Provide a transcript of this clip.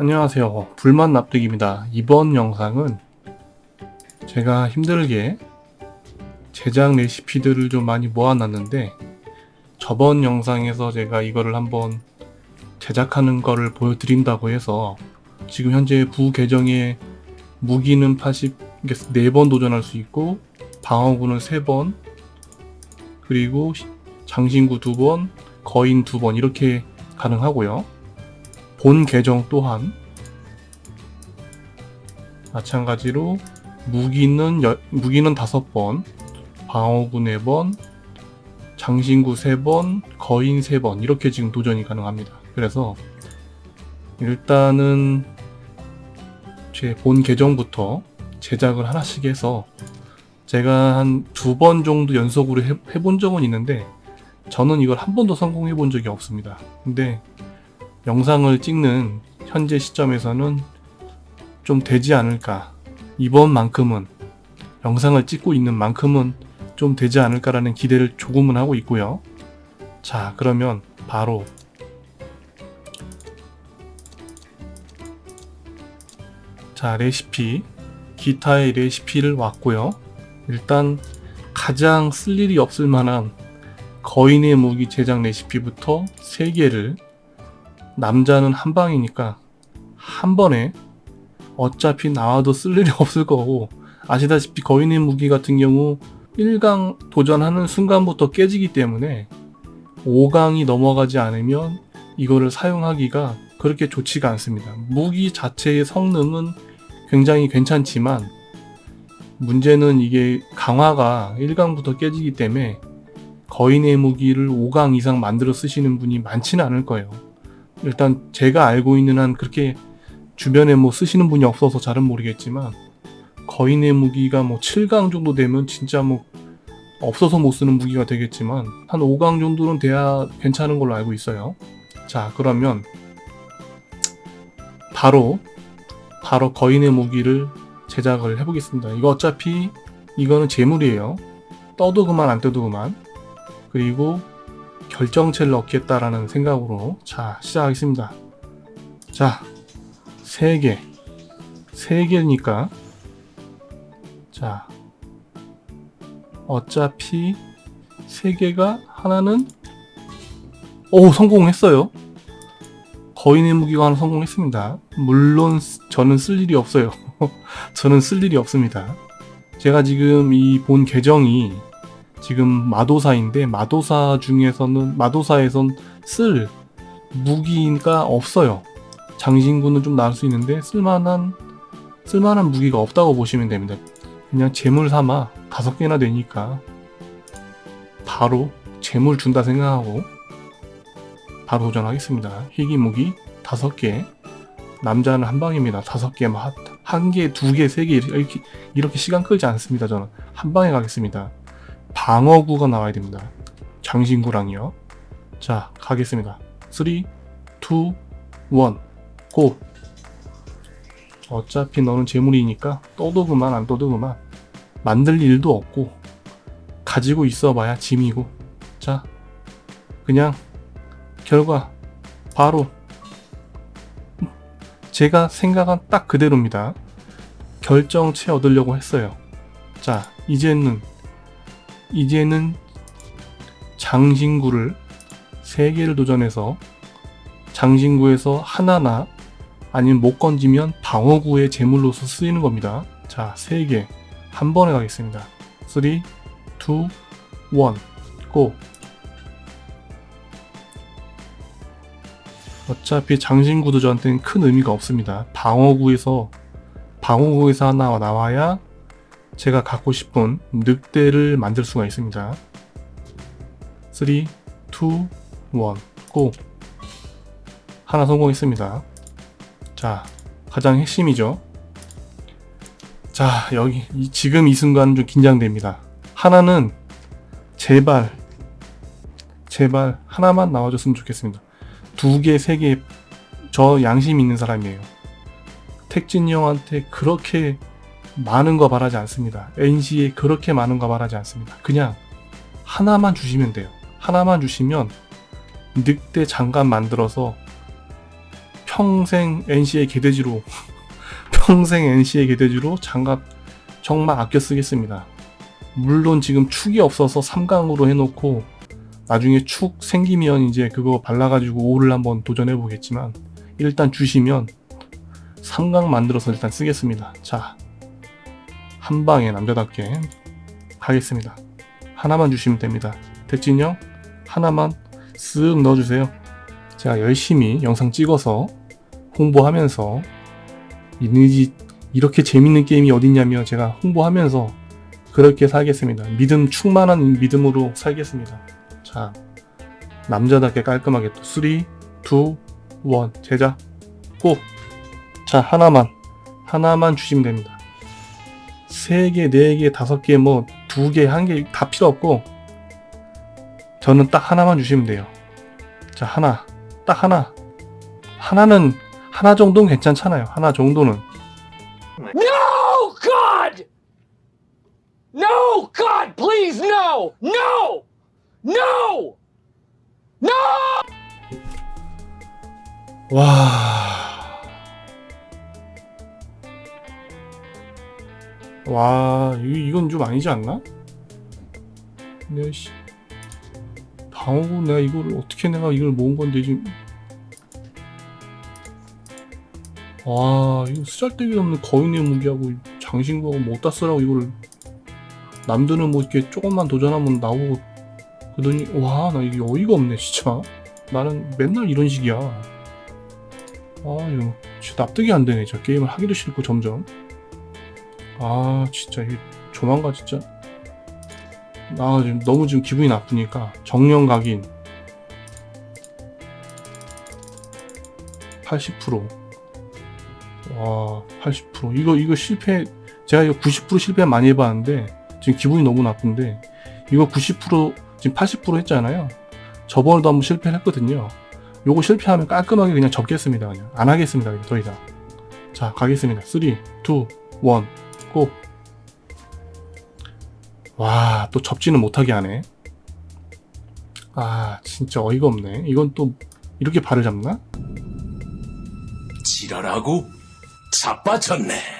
안녕하세요. 불만 납득입니다. 이번 영상은 제가 힘들게 제작 레시피들을 좀 많이 모아놨는데 저번 영상에서 제가 이거를 한번 제작하는 거를 보여드린다고 해서 지금 현재 부 계정에 무기는 80, 4번 도전할 수 있고 방어구는 3번 그리고 장신구 2번 거인 2번 이렇게 가능하고요. 본 계정 또한 마찬가지로 무기는 여, 무기는 5번, 방어구 4번, 장신구 3번, 거인 3번 이렇게 지금 도전이 가능합니다. 그래서 일단은 제 본 계정부터 제작을 하나씩 해서 제가 한 두 번 정도 연속으로 해, 해본 적은 있는데 저는 이걸 한 번도 성공해 본 적이 없습니다. 근데 영상을 찍는 현재 시점에서는 좀 되지 않을까. 이번만큼은 영상을 찍고 있는 만큼은 좀 되지 않을까라는 기대를 조금은 하고 있고요. 자, 그러면 바로 자, 레시피 기타의 레시피를 왔고요. 일단 가장 쓸 일이 없을 만한 거인의 무기 제작 레시피부터 3개를 남자는 한 방이니까 한 번에 어차피 나와도 쓸 일이 없을 거고 아시다시피 거인의 무기 같은 경우 1강 도전하는 순간부터 깨지기 때문에 5강이 넘어가지 않으면 이거를 사용하기가 그렇게 좋지가 않습니다. 무기 자체의 성능은 굉장히 괜찮지만 문제는 이게 강화가 1강부터 깨지기 때문에 거인의 무기를 5강 이상 만들어 쓰시는 분이 많지는 않을 거예요. 일단 제가 알고 있는 한 그렇게 주변에 뭐 쓰시는 분이 없어서 잘은 모르겠지만 거인의 무기가 뭐 7강 정도 되면 진짜 뭐 없어서 못 쓰는 무기가 되겠지만 한 5강 정도는 돼야 괜찮은 걸로 알고 있어요. 자 그러면 바로 바로 거인의 무기를 제작을 해보겠습니다. 이거 어차피 이거는 재물이에요. 떠도 그만 안 떠도 그만. 그리고 결정체를 얻겠다라는 생각으로 자 시작하겠습니다. 자, 3개. 3개니까 자 어차피 3개가 하나는 오 성공했어요. 거인의 무기가 하나 성공했습니다. 물론 저는 쓸 일이 없어요. 저는 쓸 일이 없습니다. 제가 지금 이 본 계정이 지금 마도사인데 마도사 중에서는 마도사에선 쓸 무기가 없어요. 장신구는 좀 나을 수 있는데 쓸만한 쓸만한 무기가 없다고 보시면 됩니다. 그냥 재물 삼아 다섯 개나 되니까 바로 재물 준다 생각하고 바로 도전하겠습니다. 희귀 무기 다섯 개 남자는 한 방입니다. 다섯 개, 뭐한 개, 두 개, 세 개 이렇게 이렇게 시간 끌지 않습니다. 저는 한 방에 가겠습니다. 방어구가 나와야 됩니다. 장신구랑요. 자, 가겠습니다. 3, 2, 1, 고! 어차피 너는 재물이니까 떠도 그만 안 떠도 그만 만들 일도 없고 가지고 있어봐야 짐이고 자 그냥 결과 바로 제가 생각한 딱 그대로입니다. 결정체 얻으려고 했어요. 자 이제는 이제는 장신구를 3개를 도전해서 장신구에서 하나나 아니면 못 건지면 방어구의 제물로서 쓰이는 겁니다. 자, 3개. 한 번에 가겠습니다. 3, 2, 1, 고! 어차피 장신구도 저한테는 큰 의미가 없습니다. 방어구에서, 방어구에서 하나 나와야 제가 갖고 싶은 늑대를 만들 수가 있습니다. 3, 2, 1, 고! 하나 성공했습니다. 자, 가장 핵심이죠. 자, 여기, 이, 지금 이 순간 좀 긴장됩니다. 하나는, 제발, 제발, 하나만 나와줬으면 좋겠습니다. 두 개, 세 개, 저 양심 있는 사람이에요. 택진이 형한테 그렇게 많은 거 바라지 않습니다. NC에 그렇게 많은 거 바라지 않습니다. 그냥 하나만 주시면 돼요. 하나만 주시면 늑대 장갑 만들어서 평생 NC의 개돼지로 평생 NC의 개돼지로 장갑 정말 아껴 쓰겠습니다. 물론 지금 축이 없어서 3강으로 해놓고 나중에 축 생기면 이제 그거 발라가지고 5를 한번 도전해 보겠지만 일단 주시면 3강 만들어서 일단 쓰겠습니다. 자, 한 방에 남자답게 가겠습니다. 하나만 주시면 됩니다. 대진형 하나만 쓱 넣어주세요. 제가 열심히 영상 찍어서 홍보하면서 이니지 이렇게 재밌는 게임이 어딨냐며 제가 홍보하면서 그렇게 살겠습니다. 믿음 충만한 믿음으로 살겠습니다. 자 남자답게 깔끔하게 또 3, 2, 1 제작 고! 자 하나만 하나만 주시면 됩니다. 3개, 4개, 5개, 뭐 2개, 1개 다 필요 없고 저는 딱 하나만 주시면 돼요. 자 하나 딱 하나 하나는 하나 정도는 괜찮잖아요. 하나 정도는 No, God! No, God, please, no! No! No! No! 와. 와, 이, 이건 좀 아니지 않나? 내가 씨. 방어구 내가 이거를 어떻게 내가 이걸 모은 건데 지금. 와, 이거 쓰잘데기 없는 거인의 무기하고 장신구하고 뭐 어디다 쓰라고 이거를. 남들은 뭐 이렇게 조금만 도전하면 나오고 그러더니 와, 나 이게 어이가 없네, 진짜. 나는 맨날 이런 식이야. 아 이거 진짜 납득이 안 되네 저 게임을 하기도 싫고 점점 아 진짜 이게 조만간 진짜 아 지금 너무 지금 기분이 나쁘니까 정령 각인 80%와 80% 이거 이거 실패 제가 이거 90% 실패 많이 해봤는데 지금 기분이 너무 나쁜데 이거 90% 지금 80% 했잖아요 저번에도 한번 실패를 했거든요 요거 실패하면 깔끔하게 그냥 접겠습니다. 그냥 안 하겠습니다. 더 이상. 자, 가겠습니다. 3, 2, 1, 고! 와, 또 접지는 못하게 하네. 아, 진짜 어이가 없네. 이건 또 이렇게 발을 잡나? 지랄하고 자빠졌네.